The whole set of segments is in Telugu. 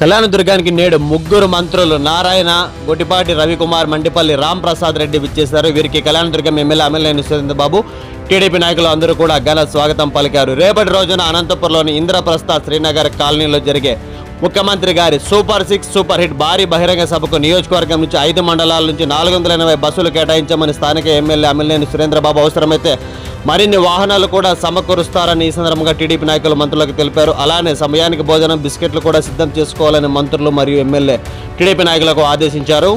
కళ్యాణదుర్గానికి నేడు ముగ్గురు మంత్రులు నారాయణ గొట్టిపాటి రవికుమార్ మండిపల్లి రామ్ ప్రసాద్ రెడ్డి విచ్చేశారు. వీరికి కళ్యాణదుర్గం ఎమ్మెల్యే అమలేని సురేంద్ర బాబు టీడీపీ నాయకులు అందరూ కూడా ఘన స్వాగతం పలికారు. రేపటి రోజున అనంతపురంలోని ఇంద్రప్రస్థ శ్రీనగర్ కాలనీలో జరిగే ముఖ్యమంత్రి గారి సూపర్ సిక్స్ సూపర్ హిట్ భారీ బహిరంగ సభకు నియోజకవర్గం నుంచి ఐదు మండలాల నుంచి నాలుగు వందల ఎనభై బస్సులు కేటాయించామని స్థానిక ఎమ్మెల్యే అమ్మెల్యేని సురేంద్రబాబు అవసరమైతే మరిన్ని వాహనాలు కూడా సమకూరుస్తారని ఈ సందర్భంగా టీడీపీ నాయకులు మంత్రులకు తెలిపారు. అలానే సమయానికి భోజనం బిస్కెట్లు కూడా సిద్ధం చేసుకోవాలని మంత్రులు మరియు ఎమ్మెల్యే టీడీపీ నాయకులకు ఆదేశించారు.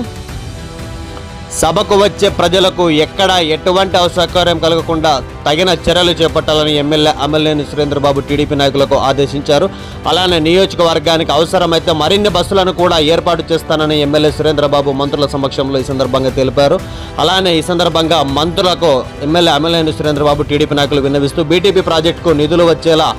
సభకు వచ్చే ప్రజలకు ఎక్కడ ఎటువంటి అసౌకర్యం కలగకుండా తగిన చర్యలు చేపట్టాలని ఎమ్మెల్యే అమలేని సురేంద్రబాబు టీడీపీ నాయకులకు ఆదేశించారు. అలానే నియోజకవర్గానికి అవసరమైతే మరిన్ని బస్సులను కూడా ఏర్పాటు చేస్తానని ఎమ్మెల్యే సురేంద్రబాబు మంత్రుల సమక్షంలో ఈ సందర్భంగా తెలిపారు. అలానే ఈ సందర్భంగా మంత్రులకు ఎమ్మెల్యే అమలేని సురేంద్రబాబు టీడీపీ నాయకులు విన్నవిస్తూ బీటీపీ ప్రాజెక్టుకు నిధులు వచ్చేలా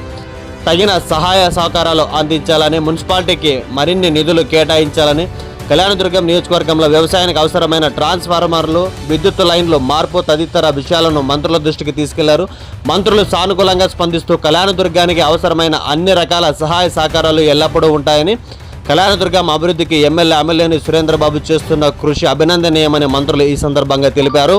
తగిన సహాయ సహకారాలు అందించాలని మున్సిపాలిటీకి మరిన్ని నిధులు కేటాయించాలని కళ్యాణదుర్గం నియోజకవర్గంలో వ్యవసాయానికి అవసరమైన ట్రాన్స్ఫార్మర్లు విద్యుత్ లైన్లు మార్పు తదితర విషయాలను మంత్రుల దృష్టికి తీసుకెళ్ళారు. మంత్రులు సానుకూలంగా స్పందిస్తూ కళ్యాణదుర్గానికి అవసరమైన అన్ని రకాల సహాయ సహకారాలు ఎల్లప్పుడూ ఉంటాయని కళ్యాణదుర్గం అభివృద్ధికి ఎమ్మెల్యే ఎమ్మెల్యేని సురేంద్రబాబు చేస్తున్న కృషి అభినందనీయమని మంత్రులు ఈ సందర్భంగా తెలిపారు.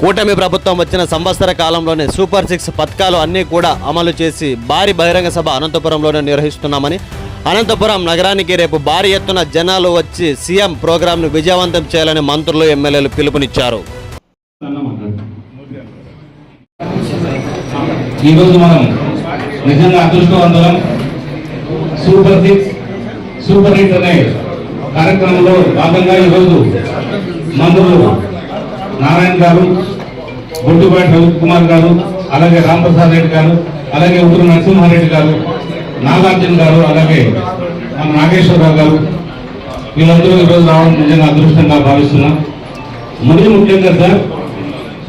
కూటమి ప్రభుత్వం వచ్చిన సంవత్సర కాలంలోనే సూపర్ సిక్స్ పథకాలు అన్నీ కూడా అమలు చేసి భారీ బహిరంగ సభ అనంతపురంలోనే నిర్వహిస్తున్నామని అనంతపురం నగరానికి రేపు భారీ ఎత్తున జనాలు వచ్చి సీఎం ప్రోగ్రాంను విజయవంతం చేయాలని మంత్రులు ఎమ్మెల్యేలు పిలుపునిచ్చారు. ఈరోజు మనం నిజంగా అదృష్టవంతులం సూపర్ సిక్స్ సూపర్ హిట్ అనే కార్యక్రమంలో భాగంగా ఈరోజు మంత్రులు నారాయణ గారు బొట్టుపాటి రవికుమార్ గారు అలాగే రాంప్రసాద్ రెడ్డి గారు అలాగే ఉత్తర నరసింహారెడ్డి గారు నాగార్జున గారు అలాగే మన నాగేశ్వరరావు గారు వీళ్ళందరూ ఈరోజు రావడం నిజంగా అదృష్టంగా భావిస్తున్నాం. మరీ ముఖ్యంగా సార్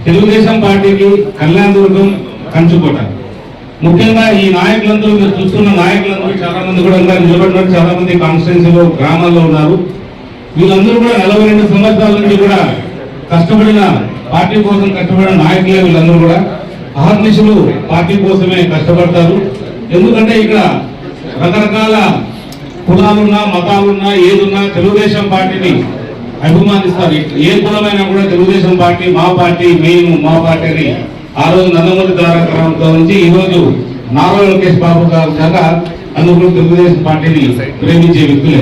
తెలుగుదేశం పార్టీకి కళ్యాణదుర్గం కంచుకోట. ముఖ్యంగా ఈ నాయకులందరూ మీరు చూస్తున్న నాయకులందరూ చాలా మంది కూడా ఇంకా నిలబడినారు చాలా మంది కాన్స్టిట్యున్సీలో గ్రామాల్లో ఉన్నారు. వీళ్ళందరూ కూడా నలభై రెండు సంవత్సరాల నుంచి కూడా కష్టపడిన పార్టీ కోసం కష్టపడిన నాయకులే వీళ్ళందరూ కూడా. అహర్నిశలు పార్టీ కోసమే కష్టపడతారు. ఎందుకంటే ఇక్కడ రకరకాల కులాలున్నా మతాలున్నా ఏదున్నా తెలుగుదేశం పార్టీని అభిమానిస్తారు. ఏ కులమైనా కూడా తెలుగుదేశం పార్టీ మా పార్టీ మేము మా పార్టీ అని ఆ రోజు నందమూరి తారకరావుతో నుంచి ఈరోజు నారా లోకేష్ బాబు గారు దాకా అందుకు తెలుగుదేశం పార్టీని ప్రేమించే వ్యక్తులే.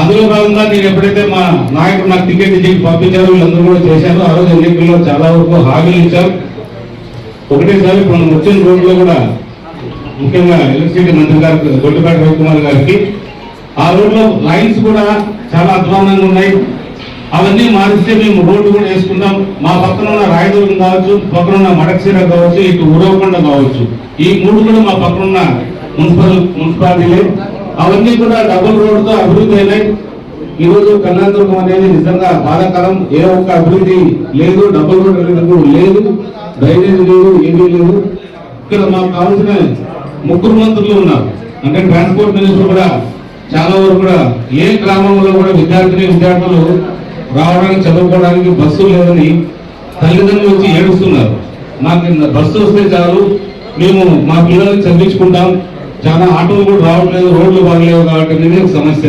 అందులో భాగంగా నేను ఎప్పుడైతే మా నాయకుడు నాకు టికెట్ ఇచ్చి పంపించారో వీళ్ళందరూ కూడా చేశారు. ఆ రోజు ఎన్నికల్లో చాలా వరకు హామీలు ఇచ్చారు. ఒకటేసారి మనం వచ్చిన రోడ్లో కూడా ముఖ్యంగా ఎలక్ట్రిసిటీ మంత్రి గారు గొడ్డుపేట రవికుమార్ గారికి ఆ రోడ్లో లైన్స్ కూడా చాలా అధ్వానంగా ఉన్నాయి. అవన్నీ మారిస్తే మేము రోడ్డు కూడా వేసుకుంటాం మా పక్కన ఉన్న రాయదుర్గం కావచ్చు పక్కన ఉన్న మడక్సీర కావచ్చు ఇటు ఉరవకొండ కావచ్చు. ఈ మూడు కూడా మా పక్కన ఉన్న మున్సిపల్ మున్సిపాలిటీలే. అవన్నీ కూడా డబుల్ రోడ్డుతో అభివృద్ధి అయినాయి. ఈ రోజు అనేది నిజంగా బాధాకరం. ఏ ఒక్క అభివృద్ధి లేదు డబుల్ రోడ్ అనేది లేదు డ్రైనేజ్ లేదు ఏమీ లేదు. ఇక్కడ మాకు కావాల్సిన ముగ్గురు మంత్రులు ఉన్నారు. అంటే ట్రాన్స్పోర్ట్ మినిస్టర్ కూడా చాలా వరకు కూడా ఏ గ్రామంలో కూడా విద్యార్థిని విద్యార్థులు రావడానికి చదువుకోవడానికి బస్సు లేదని తల్లిదండ్రులు వచ్చి ఏడుస్తున్నారు. మాకు బస్సు వస్తే చాలు మేము మా పిల్లల్ని చదివించుకుంటాం. చాలా ఆటోలు కూడా రావట్లేదు రోడ్లు బాగలేవు కాబట్టి అనేది ఒక సమస్య.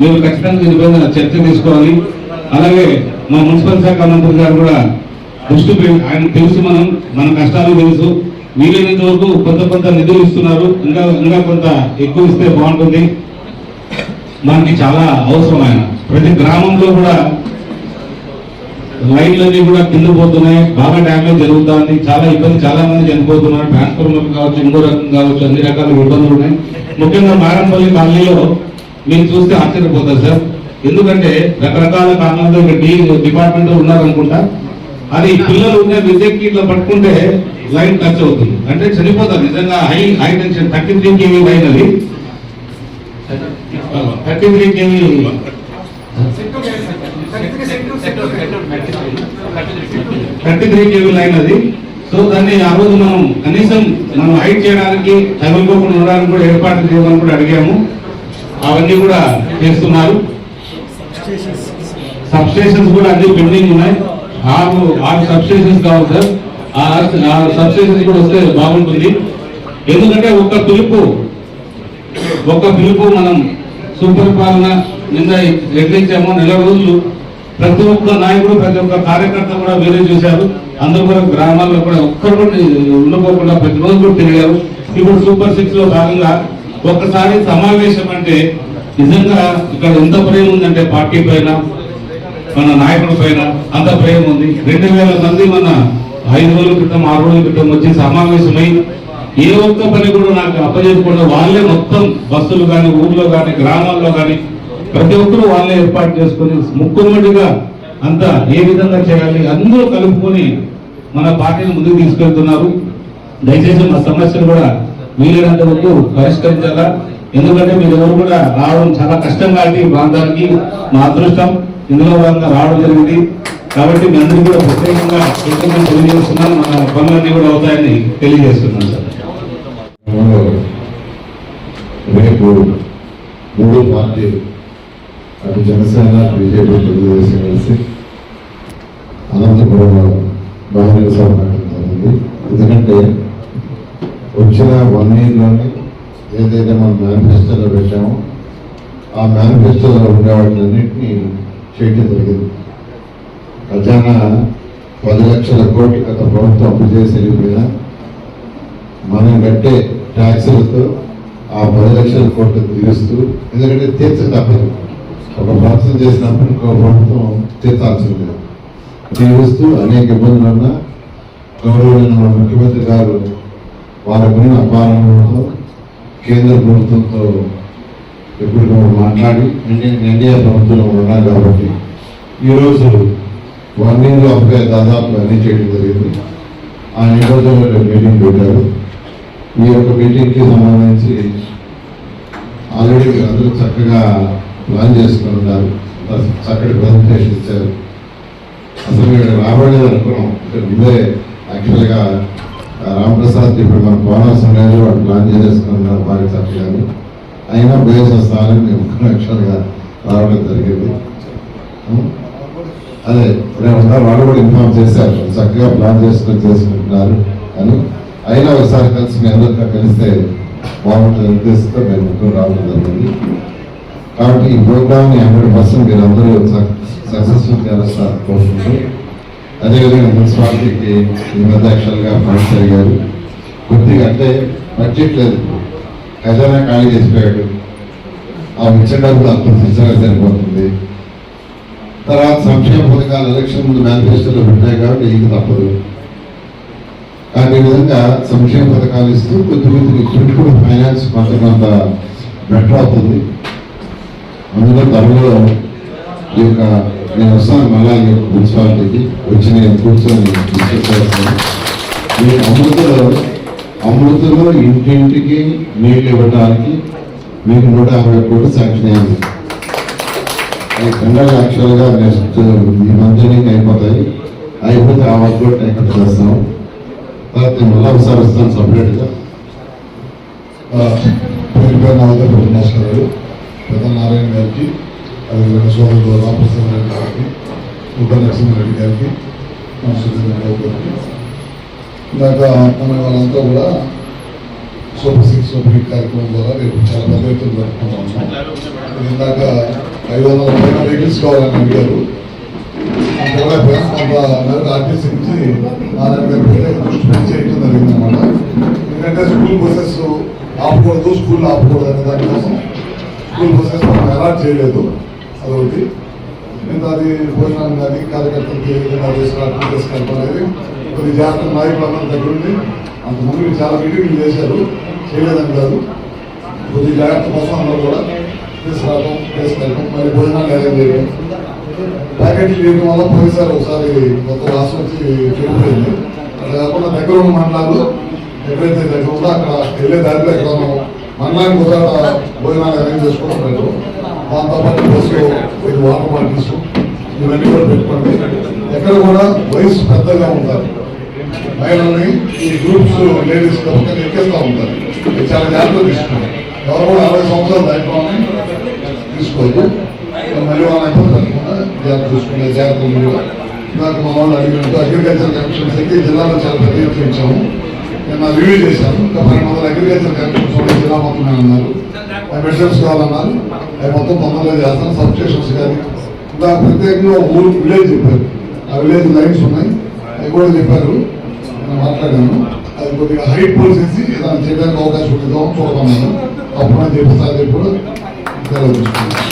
మేము ఖచ్చితంగా దీనిపైన చర్చ తీసుకోవాలి. అలాగే మా మున్సిపల్ శాఖ మంత్రి గారు కూడా దృష్టి ఆయన తెలుసు మనం మన కష్టాలు తెలుసు. వీలైనంత వరకు కొంత కొంత నిధులు ఇస్తున్నారు. ఇంకా ఇంకా కొంత ఎక్కువ ఇస్తే బాగుంటుంది. మనకి చాలా అవసరం ఆయన. ప్రతి గ్రామంలో కూడా లైన్లన్నీ కూడా కింద పోతున్నాయి. బాగా డ్యామేజ్ జరుగుతుంది. చాలా ఇబ్బంది చాలా మంది చనిపోతున్నారు. ట్రాన్స్ఫార్మర్ కావచ్చు ఇంకో రకం కావచ్చు అన్ని రకాల ఇబ్బందులు ఉన్నాయి. ముఖ్యంగా మారంపల్లి కాలనీలో మీరు చూస్తే ఆశ్చర్యపోతారు సార్. ఎందుకంటే రకరకాల కారణాలతో ఇక్కడ డిపార్ట్మెంట్ ఉన్నారనుకుంటా. అది పిల్లలు ఉండే విద్యకి ఇట్లా పట్టుకుంటే లైన్ టచ్ అవుతుంది. అంటే చనిపోతారు. నిజంగా high high tension thirty three KV line అది thirty three KV thirty three KV line అది. సో దాన్ని ఆ రోజు మనం కనీసం మనం హైట్ చేయడానికి తగులుకోకుండా ఉండడానికి కూడా ఏర్పాట్లు చేయమని కూడా అడిగాము. అవన్నీ కూడా చేస్తున్నారు. సబ్స్టేషన్స్ కూడా అన్ని పెండింగ్ ఉన్నాయి. ఆరు ఆరు సబ్స్టేషన్స్ కావాలి సార్. ఆ సబ్ కూడా వస్తే బాగుంటుంది. ఎందుకంటే ఒక్క పిలుపు ఒక్క పిలుపు మనం సూపర్ నిన్న ఎట్లించామో నెల రోజులు ప్రతి ఒక్క నాయకుడు ప్రతి ఒక్క కార్యకర్త కూడా వేరే చూశారు. అందరూ కూడా గ్రామాల్లో కూడా ఒక్కరు కూడా ఉండిపోకుండా ప్రతి రోజు కూడా తిరిగారు. ఇప్పుడు సూపర్ సిక్స్లో భాగంగా ఒక్కసారి సమావేశం అంటే నిజంగా ఇక్కడ ఎంత ప్రేమ ఉందంటే పార్టీ పైన మన నాయకుడి పైన అంత ప్రేమ ఉంది. రెండు వేల మంది మన ఐదు రోజుల క్రితం ఆరు రోజుల క్రితం వచ్చి సమావేశమై ఏ ఒక్క పని కూడా నాకు అప్పచెప్పకుండా వాళ్ళే మొత్తం బస్సులు కానీ ఊర్లో కానీ గ్రామాల్లో కానీ ప్రతి ఒక్కరు వాళ్ళే ఏర్పాటు చేసుకుని ముక్కుమ్మడిగా అంతా ఏ విధంగా చేయాలి అందరూ కలుపుకొని మన పార్టీని ముందుకు తీసుకెళ్తున్నారు. దయచేసి మా సమస్యను కూడా వీలైనంత వరకు పరిష్కరించాలా? ఎందుకంటే మీరు ఎవరు కూడా రావడం చాలా కష్టం కాబట్టి ఈ ప్రాంతానికి మా అదృష్టం. ఇందులో భాగంగా రావడం జరిగింది. కాబట్టి మీ అందరికీ కూడా ప్రత్యేకంగా కృతజ్ఞతలు తెలియజేస్తున్నాను. మన పనులన్నీ కూడా అవుతాయని తెలియజేస్తున్నాను సార్. రేపు మూడు పార్టీలు అటు జనసేన బీజేపీ తెలుగుదేశం కలిసి అనంతపురంలో బహిరంగ సభ ఎందుకంటే వచ్చిన వన్ ఇయర్లోనే ఏదైతే మనం మేనిఫెస్టోలో పెట్టామో ఆ మేనిఫెస్టోలో ఉండే వాటిలన్నింటినీ చేయడం జరిగింది. ఖజానా పది లక్షల కోట్లు గత ప్రభుత్వం అప్పు చేసి వెళ్ళిపోయినా మనం కట్టే ట్యాక్సులతో ఆ పది లక్షల కోట్లు తీరుస్తూ ఎందుకంటే తీర్చ తప్పదు. ఒక ప్రభుత్వం చేసినప్పుడు ఇంకో ప్రభుత్వం తీర్చాల్సిందే తీరుస్తూ అనేక ఇబ్బందులు ఉన్నా గౌరవమైన మన ముఖ్యమంత్రి గారు వారికి అపారంతో కేంద్ర ప్రభుత్వంతో ఎప్పటికప్పుడు మాట్లాడి ఎన్డీ ఎన్డీఏ ప్రభుత్వంలో ఉన్నాం కాబట్టి ఈరోజు వన్ ఇయర్లో అప్పుడే దాదాపు అన్నీ చేయడం జరిగింది. ఆ నేపథ్యంలో మీటింగ్ పెట్టారు. ఈ యొక్క మీటింగ్కి సంబంధించి ఆల్రెడీ అందరూ చక్కగా ప్లాన్ చేసుకుని ఉన్నారు. చక్కటి ప్రజెంటేషన్ ఇచ్చారు. అసలు మీరు రాబడేది అనుకున్నాం. ఇక్కడ ముందే యాక్చువల్గా రామప్రసాద్ ఇప్పుడు మన కోనవసరం లేదు వాడు ప్లాన్ చేసేసుకున్నారు భారీ బాగా చక్కగా అయినా బేస్ వస్తానని మేము యాక్చువల్గా రావడం జరిగింది. అదే నేను ఉన్నారు వాళ్ళు కూడా ఇన్ఫార్మ్ చేశారు. చక్కగా ప్లాన్ చేసుకుని చేసుకుంటున్నారు. అని అయినా ఒకసారి కలిసి మీ అందరితో కలిస్తే బాగుంటుంది ఉద్దేశంతో మేము ముగ్గురు రావడం జరిగింది. కాబట్టి ఈ ప్రోగ్రామ్ని హండ్రెడ్ పర్సెంట్ మీరు అందరూ సక్సెస్ఫుల్ చేస్తారు కోరుకుంటూ అదేవిధంగా మున్సిపాలిటీకి ఈ మధ్య యాక్చువల్గా ఫండ్స్ అడిగారు కొద్దిగా అంటే బడ్జెట్ లేదు. ఖజానా ఖాళీ చేసిపోయాడు. ఆ ఇచ్చిన డబ్బులు అంత సిద్ధంగా సరిపోతుంది. తర్వాత సంక్షేమ పథకాలు ఎలక్షన్ ముందు మేనిఫెస్టోలో పెట్టాయి కాబట్టి ఇది తప్పదు. కానీ ఈ విధంగా సంక్షేమ పథకాలు ఇస్తూ కొద్ది కొద్దిగా ఇప్పుడు ఫైనాన్స్ కొంత అంత బెటర్ అవుతుంది. అందులో త్వరలో ఈ యొక్క నేను వస్తాను అలాగే మున్సిపాలిటీకి వచ్చి నేను కూర్చొని చేస్తాను. ఈ అమృతలో అమృతలో ఇంటింటికి నీళ్ళు ఇవ్వడానికి మీకు నూట యాభై కోట్లు శాంక్షన్ అయింది. ఈ టెండర్లు యాక్చువల్గా నెక్స్ట్ ఈ మంత్ అయిపోతాయి. అయిపోతే ఆ వర్క్ కూడా టేకప్ చేస్తాం. తర్వాత నేను మళ్ళా ఒకసారి వస్తాను సపరేట్గా. పేరుపై నావత నమస్కారాలు పెద్ద నారాయణ గారికి అదేవిధంగా సోదరుడు రామప్రసాద్ రెడ్డి గారికి ఉప నరసింహారెడ్డి గారికి మన సుధీర్ రావు గారికి ఇందాక మన వాళ్ళంతా కూడా సూపర్ సిక్స్ సూపర్ హిట్ కార్యక్రమం ద్వారా రేపు చాలా పెద్ద ఎత్తున జరుపుకుంటా ఉన్నాం ఇందాక ఐదు వందల పైన వెహికల్స్ కావాలని అడిగారు కూడా కొంత ఆర్టీసీ నుంచి నారాయణ గారి మీద దృష్టి చేయడం జరిగింది అనమాట ఎందుకంటే స్కూల్ బస్సెస్ ఆపకూడదు స్కూల్ ఆపకూడదు అనే దానికోసం స్కూల్ బస్సెస్ మనం అలాట్ చేయలేదు అదొకటి. మిగతా అది భోజనం కానీ కార్యకర్తలకి ఏ విధంగా తీసుకురావడం తీసుకెళ్ళాలి కొన్ని జాగ్రత్త నాయకులందరి దగ్గర ఉండి ముందు చాలా మీటింగ్లు చేశారు చేయలేదని కాదు. కొద్ది జాగ్రత్త కోసం అందరూ కూడా తీసుకురావడం తీసుకెళ్ళడం మరి భోజనాలు అరేంజ్ చేయడం. ప్యాకెట్లు చేయడం వల్ల పోయిసారి ఒకసారి కొత్త రాష్ట్రం వచ్చి చెడిపోయింది. అట్లా కాకుండా దగ్గర ఉన్న మండలాలు ఎక్కడైతే దగ్గర ఉందో అక్కడ వెళ్ళే దారిలో ఎక్కడ మండలానికి కూడా భోజనాలు అరేంజ్ చేసుకోవడం లేదు దాంతోపాటు బస్సు మీరు వాటర్ బాటిల్స్ ఇవన్నీ కూడా పెట్టుకోండి ఎక్కడ కూడా వయసు పెద్దగా ఉంటారు. మహిళల్ని ఈ గ్రూప్స్ లేడీస్ పక్కన ఎక్కేస్తూ ఉంటారు. ఇది చాలా జాగ్రత్తలు తీసుకోండి ఎవరు కూడా అరవై సంవత్సరాలు దాటిపోవాలని తీసుకోవద్దు మళ్ళీ వాళ్ళ ఇబ్బంది జాగ్రత్త చూసుకునే జాగ్రత్తలు నాకు మా వాళ్ళు అడిగినట్టు అగ్రికల్చర్ కమిషన్స్ జిల్లాలో చాలా పెద్ద ఇచ్చాము నేను రివ్యూ చేశాను ఇంకా పన్నెండు వందల అగ్రికల్చర్ కమిషన్స్ కూడా జిల్లా మొత్తం అన్నారు మెటీరియల్స్ కావాలన్నారు అవి మొత్తం తొందరగా చేస్తాం. సబ్స్టేషన్స్ కానీ ఇంకా ప్రత్యేకంగా ఒక ఊరు విలేజ్ చెప్పారు. ఆ విలేజ్ లైన్స్ ఉన్నాయి. అవి కూడా చెప్పారు. నేను మాట్లాడాను. అది కొద్దిగా హైట్ పోల్స్ వేసి దాన్ని చేయడానికి అవకాశం ఉంటుందో చూడమన్నాను. అప్పుడు చెప్పి సార్ చెప్పి కూడా సెలవు తీసుకున్నాను